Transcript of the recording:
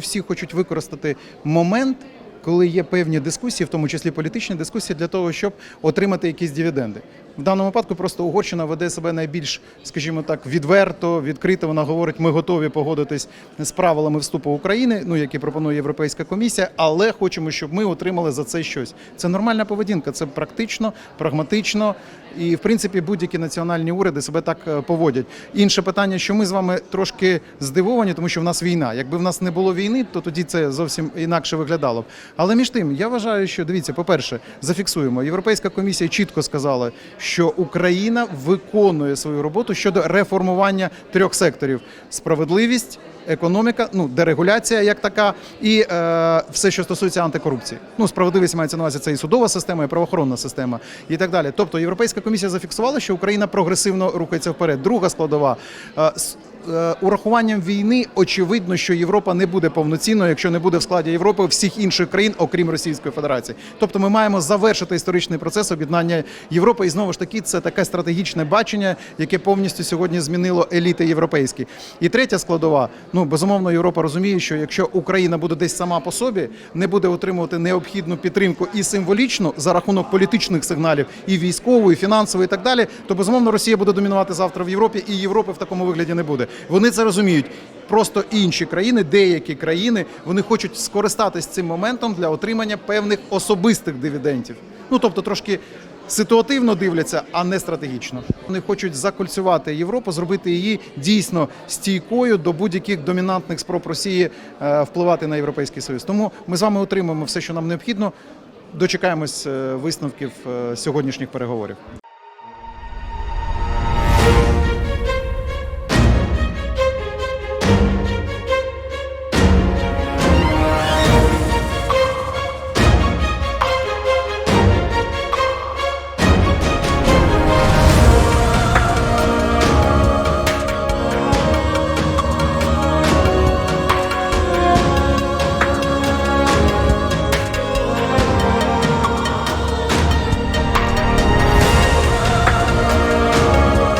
Всі хочуть використати момент, коли є певні дискусії, в тому числі політичні дискусії, для того, щоб отримати якісь дивіденди. В даному випадку просто Угорщина веде себе найбільш, скажімо так, відверто, відкрито. Вона говорить, ми готові погодитись з правилами вступу України, ну які пропонує Європейська комісія, але хочемо, щоб ми отримали за це щось. Це нормальна поведінка, це практично, прагматично. І в принципі будь-які національні уряди себе так е, поводять. Інше питання, що ми з вами трошки здивовані, тому що в нас війна. Якби в нас не було війни, то тоді це зовсім інакше виглядало. Але між тим, я вважаю, що дивіться, по-перше, зафіксуємо. Європейська комісія чітко сказала, що Україна виконує свою роботу щодо реформування трьох секторів: справедливість. Економіка, ну дерегуляція як така, і е, все, що стосується антикорупції. Ну, справедливість мається на увазі це і судова система, і правоохоронна система, і так далі. Тобто, Європейська комісія зафіксувала, що Україна прогресивно рухається вперед. Друга складова е, урахуванням війни очевидно, що Європа не буде повноцінною, якщо не буде в складі Європи всіх інших країн, окрім Російської Федерації. Тобто, ми маємо завершити історичний процес об'єднання Європи. І знову ж таки, це таке стратегічне бачення, яке повністю сьогодні змінило еліти європейські. І третя складова. Ну безумовно, Європа розуміє, що якщо Україна буде десь сама по собі, не буде отримувати необхідну підтримку і символічну за рахунок політичних сигналів, і військову, і фінансову, і так далі, то безумовно Росія буде домінувати завтра в Європі, і Європи в такому вигляді не буде. Вони це розуміють. Просто інші країни, деякі країни, вони хочуть скористатись цим моментом для отримання певних особистих дивідендів. Ну тобто трошки ситуативно дивляться, а не стратегічно. Вони хочуть закольцювати Європу, зробити її дійсно стійкою до будь-яких домінантних спроб Росії е, впливати на європейський союз. Тому ми з вами отримаємо все, що нам необхідно. Дочекаємось е, висновків е, сьогоднішніх переговорів.